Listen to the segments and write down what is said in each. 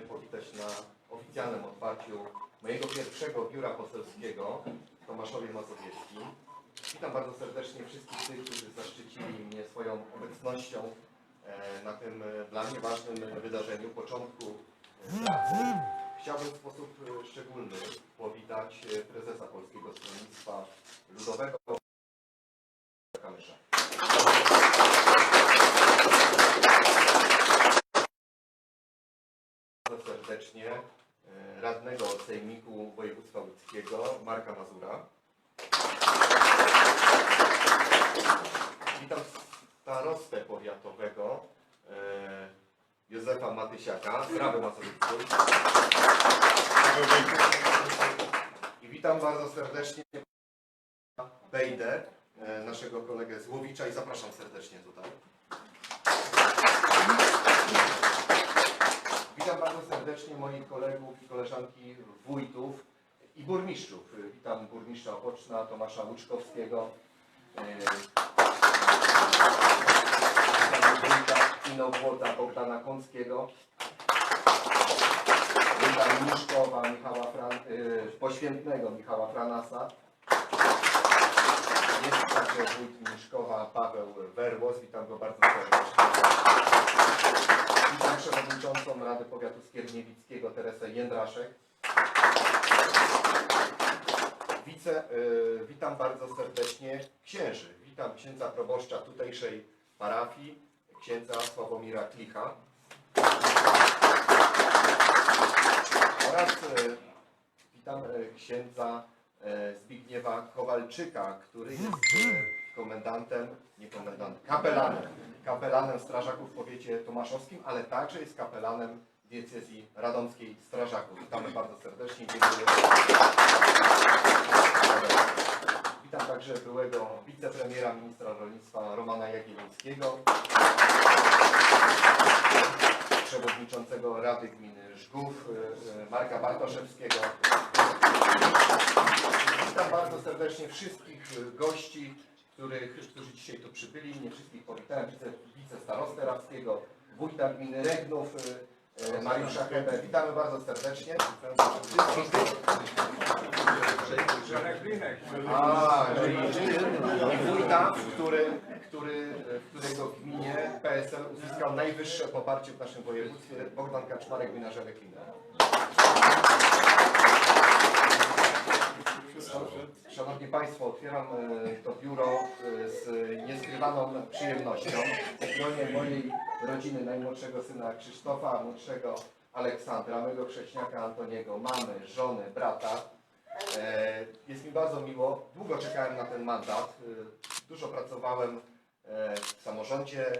powitać na oficjalnym otwarciu mojego pierwszego biura poselskiego w Tomaszowie Mazowieckim. Witam bardzo serdecznie wszystkich tych, którzy zaszczycili mnie swoją obecnością e, na tym e, dla mnie ważnym wydarzeniu, początku e. Chciałbym w sposób szczególny powitać prezesa Polskiego Stronnictwa Ludowego Kamysza. Bardzo serdecznie e, radnego Sejmiku Województwa Łódzkiego Marka Mazura. Witam starostę powiatowego e, Józefa Matysiaka z Rawy Mazowieckiej. I witam bardzo serdecznie Bejdę, e, naszego kolegę z Łowicza i zapraszam serdecznie tutaj. Witam bardzo serdecznie moich kolegów i wójtów i burmistrzów. Witam burmistrza Opoczna Tomasza Łuczkowskiego. Inowłoda Bogdana Kąckiego. Witam Miszkowa Michała Fran, e, Poświętnego Michała Franasa. Jest także wójt Miszkowa Paweł Werłos. Witam go bardzo serdecznie. Witam przewodniczącą Rady Powiatu Skierniewickiego Teresę Jędraszek. Y, witam bardzo serdecznie księży. Witam księdza proboszcza tutejszej parafii, księdza Sławomira Klicha. Oraz y, witam y, księdza Zbigniewa Kowalczyka, który jest komendantem, nie komendantem, kapelanem kapelanem strażaków w powiecie tomaszowskim, ale także jest kapelanem diecezji radomskiej strażaków. Witamy bardzo serdecznie. Dziękuję. Witam także byłego wicepremiera ministra rolnictwa Romana Jagiellońskiego, przewodniczącego Rady Gminy Żgów y, y, Marka Bartoszewskiego. Witam bardzo serdecznie wszystkich gości, których, którzy dzisiaj tu przybyli. Nie wszystkich powitałem. Wice, wicestarostę Rawskiego, wójta gminy Regnów, y, Mariusza Hebę. Witamy bardzo serdecznie. A, czyli i wójta, który, który, w którego gminie PSL uzyskał najwyższe poparcie w naszym województwie, Bogdan Kaczmarek, gmina Żeleklina. Szanowni Państwo, otwieram e, to biuro e, z nieskrywaną przyjemnością. W gronie mojej rodziny, najmłodszego syna Krzysztofa, młodszego Aleksandra, mojego chrześniaka Antoniego, mamy, żony, brata. E, Jest mi bardzo miło. Długo czekałem na ten mandat. Dużo pracowałem w samorządzie,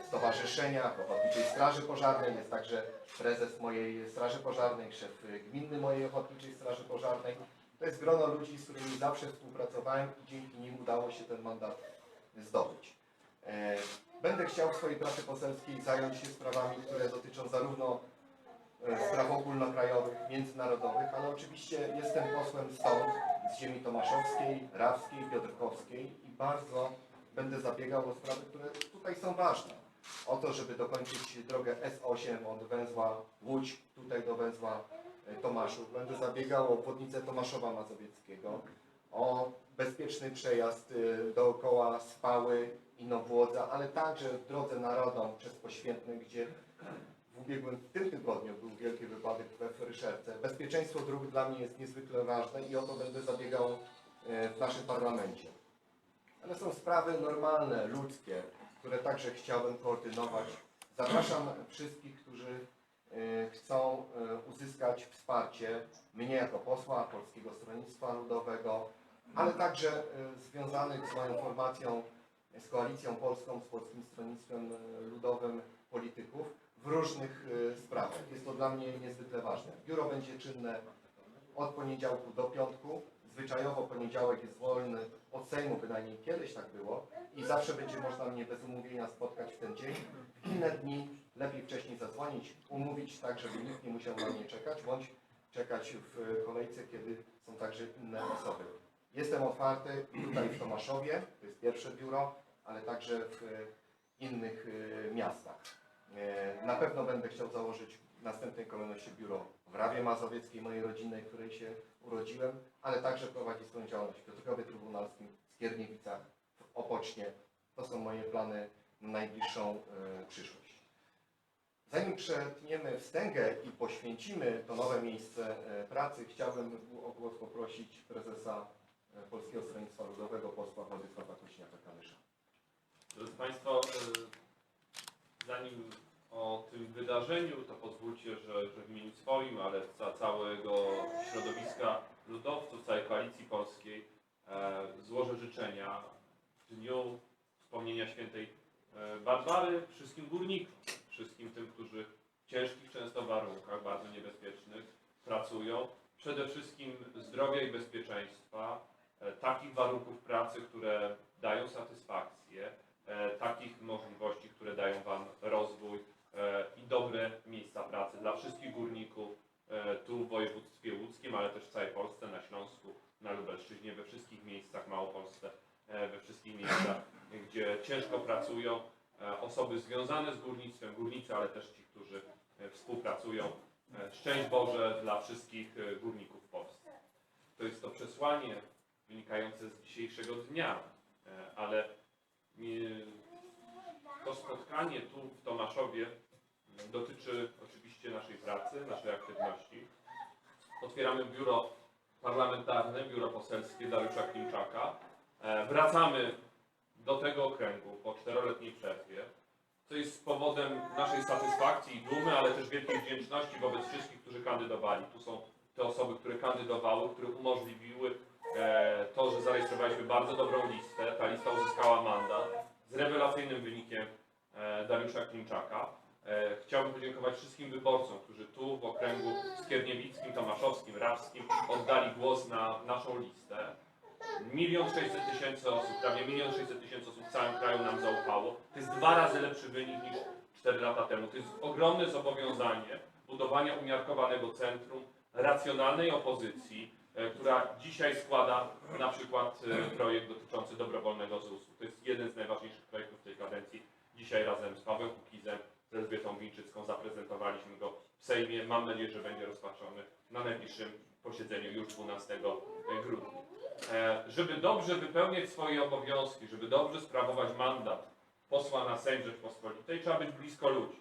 w stowarzyszeniach, w Ochotniczej Straży Pożarnej. Jest także prezes mojej Straży Pożarnej, szef gminny mojej Ochotniczej Straży Pożarnej. To jest grono ludzi, z którymi zawsze współpracowałem i dzięki nim udało się ten mandat zdobyć. E, Będę chciał w swojej pracy poselskiej zająć się sprawami, które dotyczą zarówno e, spraw ogólnokrajowych, międzynarodowych, ale oczywiście jestem posłem stąd, z ziemi tomaszowskiej, rawskiej, piotrkowskiej i bardzo będę zabiegał o sprawy, które tutaj są ważne. O to, żeby dokończyć drogę S8 od węzła Łódź tutaj do węzła Tomaszów. Będę zabiegał o obwodnicę Tomaszowa Mazowieckiego, o bezpieczny przejazd e, dookoła Spały i Nowłodza, ale także drodze narodą przez Poświętne, gdzie w ubiegłym w tym tygodniu był wielki wypadek we Fryszerce. Bezpieczeństwo dróg dla mnie jest niezwykle ważne i o to będę zabiegał e, w naszym parlamencie. Ale są sprawy normalne, ludzkie, które także chciałbym koordynować. Zapraszam wszystkich, którzy e, chcą e, uzyskać wsparcie mnie jako posła Polskiego Stronnictwa Ludowego, ale także e, związanych z moją formacją, z Koalicją Polską, z Polskim Stronnictwem Ludowym polityków w różnych sprawach. Jest to dla mnie niezwykle ważne. Biuro będzie czynne od poniedziałku do piątku. Zwyczajowo poniedziałek jest wolny od Sejmu, bynajmniej kiedyś tak było i zawsze będzie można mnie bez umówienia spotkać w ten dzień. W inne dni lepiej wcześniej zadzwonić, umówić tak, żeby nikt nie musiał na mnie czekać, bądź czekać w kolejce, kiedy są także inne osoby. Jestem otwarty tutaj w Tomaszowie, to jest pierwsze biuro, ale także w innych e, miastach. E, Na pewno będę chciał założyć w następnej kolejności biuro w Rawie Mazowieckiej, mojej rodzinnej, której się urodziłem, ale także prowadzi swoją działalność w Piotrkowie Trybunalskim, w Skierniewicach, w Opocznie. To są moje plany na najbliższą e, przyszłość. Zanim przetniemy wstęgę i poświęcimy to nowe miejsce e, pracy, chciałbym o głos poprosić prezesa e, Polskiego Stronnictwa Ludowego, posła Władysława Kośniaka-Kamysza. Drodzy Państwo, zanim o tym wydarzeniu, to pozwólcie, że, że w imieniu swoim, ale za całego środowiska ludowców, całej koalicji polskiej e, złożę życzenia w dniu wspomnienia świętej e, Barbary wszystkim górnikom, wszystkim tym, którzy w ciężkich często warunkach, bardzo niebezpiecznych pracują. Przede wszystkim zdrowia i bezpieczeństwa, e, takich warunków pracy, które dają satysfakcję, e, takich możliwości, które dają Wam rozwój i dobre miejsca pracy dla wszystkich górników e, tu w województwie łódzkim, ale też w całej Polsce, na Śląsku, na Lubelszczyźnie, we wszystkich miejscach, Małopolsce, e, we wszystkich miejscach, gdzie ciężko pracują e, osoby związane z górnictwem, górnicy, ale też ci, którzy e, współpracują. E, Szczęść Boże dla wszystkich e, górników w Polsce. To jest to przesłanie wynikające z dzisiejszego dnia, e, ale to spotkanie tu w Tomaszowie dotyczy oczywiście naszej pracy, naszej aktywności. Otwieramy biuro parlamentarne, biuro poselskie Dariusza Klimczaka. E, Wracamy do tego okręgu po czteroletniej przerwie, co jest powodem naszej satysfakcji i dumy, ale też wielkiej wdzięczności wobec wszystkich, którzy kandydowali. Tu są te osoby, które kandydowały, które umożliwiły e, to, że zarejestrowaliśmy bardzo dobrą listę. Ta lista uzyskała mandat z rewelacyjnym wynikiem Dariusza Klimczaka. E, Chciałbym podziękować wszystkim wyborcom, którzy tu w okręgu skierniewickim, tomaszowskim, rawskim oddali głos na naszą listę. Milion sześćset tysięcy osób, prawie milion sześćset tysięcy osób w całym kraju nam zaufało. To jest dwa razy lepszy wynik niż 4 lata temu. To jest ogromne zobowiązanie budowania umiarkowanego centrum, racjonalnej opozycji, e, która dzisiaj składa na przykład e, projekt dotyczący dobrowolnego Dzisiaj razem z Pawłem Kukizem, z Elżbietą Wilczycką zaprezentowaliśmy go w Sejmie. Mam nadzieję, że będzie rozpatrzony na najbliższym posiedzeniu już 12 grudnia. E, Żeby dobrze wypełniać swoje obowiązki, żeby dobrze sprawować mandat posła na Sejm Rzeczpospolitej, trzeba być blisko ludzi.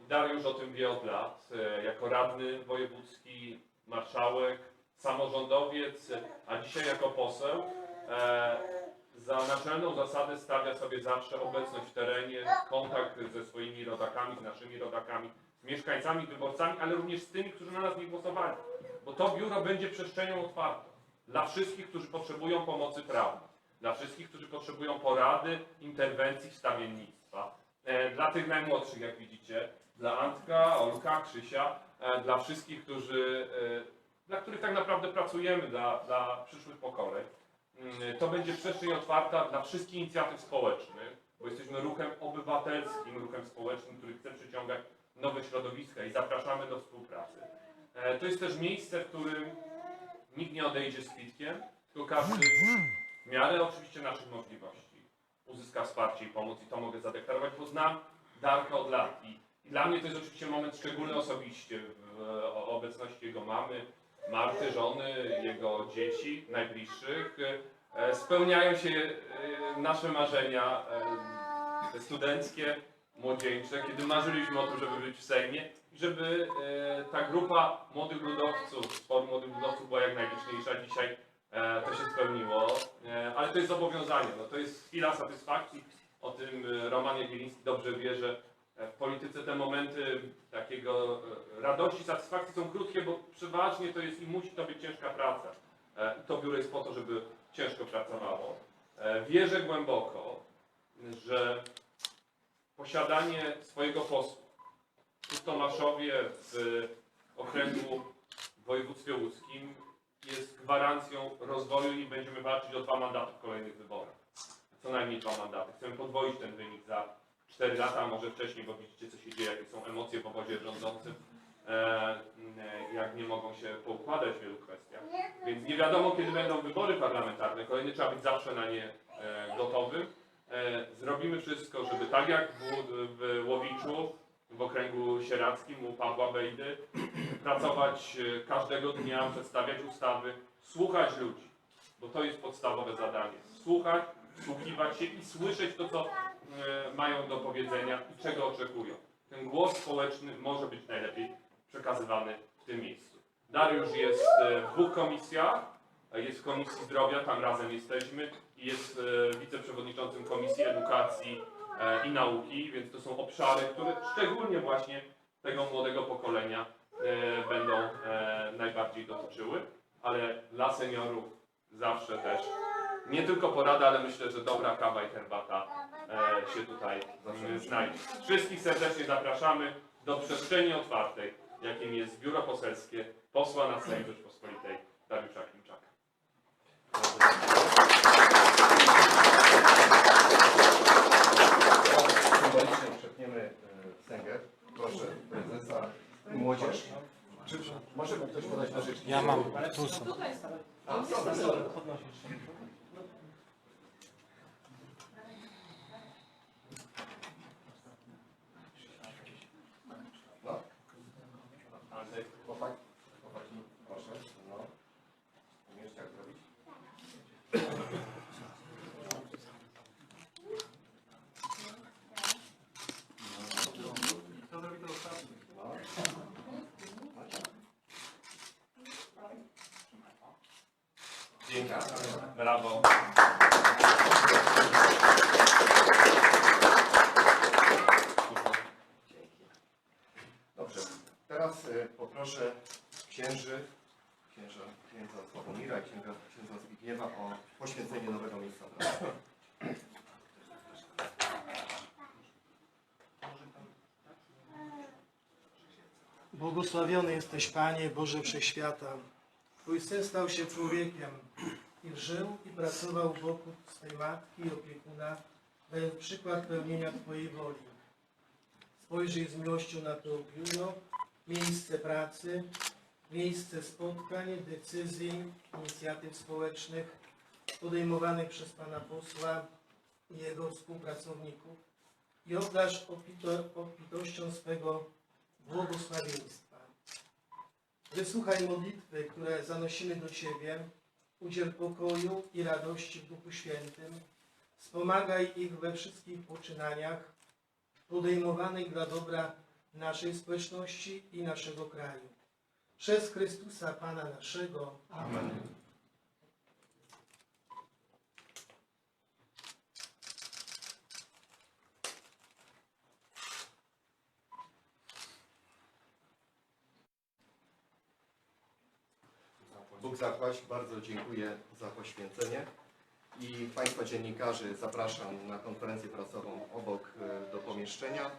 Dariusz o tym wie od lat, e, jako radny wojewódzki, marszałek, samorządowiec, a dzisiaj jako poseł. Za naczelną zasadę stawia sobie zawsze obecność w terenie, kontakt ze swoimi rodakami, z naszymi rodakami, z mieszkańcami, wyborcami, ale również z tymi, którzy na nas nie głosowali. Bo to biuro będzie przestrzenią otwartą dla wszystkich, którzy potrzebują pomocy prawnej, dla wszystkich, którzy potrzebują porady, interwencji, wstawiennictwa, e, dla tych najmłodszych, jak widzicie, dla Antka, Olka, Krzysia, e, dla wszystkich, którzy, e, dla których tak naprawdę pracujemy, dla, dla przyszłych pokoleń. Mm, To będzie przestrzeń otwarta dla wszystkich inicjatyw społecznych, bo jesteśmy ruchem obywatelskim, ruchem społecznym, który chce przyciągać nowe środowiska i zapraszamy do współpracy. E, To jest też miejsce, w którym nikt nie odejdzie z kwitkiem, tylko każdy w miarę oczywiście naszych możliwości uzyska wsparcie i pomoc i to mogę zadeklarować, bo znam Darka od lat i, dla mnie to jest oczywiście moment szczególny osobiście w obecności jego mamy, Marty, żony, jego dzieci najbliższych. E, Spełniają się e, nasze marzenia e, studenckie, młodzieńcze, kiedy marzyliśmy o tym, żeby być w Sejmie i żeby ta grupa młodych ludowców, sport młodych ludowców była jak najliczniejsza. Dzisiaj to się spełniło, ale to jest zobowiązanie, no, to jest chwila satysfakcji. O tym Roman Jagieliński dobrze wie, że w polityce te momenty takiego e, radości, satysfakcji są krótkie, bo przeważnie to jest i musi to być ciężka praca. E, i To biuro jest po to, żeby ciężko pracowało. E, Wierzę głęboko, że posiadanie swojego posła w Tomaszowie w okręgu w województwie łódzkim jest gwarancją rozwoju i będziemy walczyć o dwa mandaty w kolejnych wyborach. Co najmniej dwa mandaty. Chcemy podwoić ten wynik za 4 lata, może wcześniej, bo widzicie co się dzieje, jakie są emocje w obozie rządzącym, e, e, jak nie mogą się poukładać w wielu kwestiach. Więc nie wiadomo kiedy będą wybory parlamentarne. Kolejny trzeba być zawsze na nie e, gotowym. Zrobimy wszystko, żeby tak jak w, Łowiczu w okręgu sieradzkim u Pawła Bejdy, pracować każdego dnia, przedstawiać ustawy, słuchać ludzi, bo to jest podstawowe zadanie. Słuchać, wsłuchiwać się i słyszeć to, co mają do powiedzenia i czego oczekują. Ten głos społeczny może być najlepiej przekazywany w tym miejscu. Dariusz jest e, w dwóch komisjach, e, jest w Komisji Zdrowia, tam razem jesteśmy i jest e, wiceprzewodniczącym Komisji Edukacji e, i Nauki, więc to są obszary, które szczególnie właśnie tego młodego pokolenia e, będą e, najbardziej dotyczyły, ale dla seniorów zawsze też nie tylko porada, ale myślę, że dobra kawa i herbata e, się tutaj e, znajdzie. Wszystkich serdecznie zapraszamy do przestrzeni otwartej, jakim jest Biuro Poselskie posła na Sejm Rzeczpospolitej Dariusza Klimczaka. Symbolicznie przepniemy e, wstęgę. Proszę prezesa młodzież. Czy może ktoś podać nożyczki? Ja mam, tu są. A, sorry, sorry. No. Andrzej, chłopak, chłopaki, proszę. No. Umiesz jak zrobić? No. Dzięki. Brawo. Dobrze, teraz y, poproszę księży, księża, księdza Sławomira i księga, księdza Zbigniewa o poświęcenie nowego miejsca pracy. Błogosławiony jesteś Panie Boże Wszechświata. Twój Syn stał się człowiekiem i żył i pracował wokół swej matki i opiekuna, dając przykład pełnienia Twojej woli. Spojrzyj z miłością na to biuro, miejsce pracy, miejsce spotkań, decyzji, inicjatyw społecznych podejmowanych przez Pana posła i jego współpracowników i obdarz obfito, obfitością swego błogosławieństwa. Wysłuchaj modlitwy, które zanosimy do Ciebie, udziel pokoju i radości w Duchu Świętym, wspomagaj ich we wszystkich poczynaniach podejmowanych dla dobra naszej społeczności i naszego kraju. Przez Chrystusa Pana naszego. Amen. Bóg zapłać, bardzo dziękuję za poświęcenie i Państwa dziennikarzy zapraszam na konferencję prasową obok e, do pomieszczenia.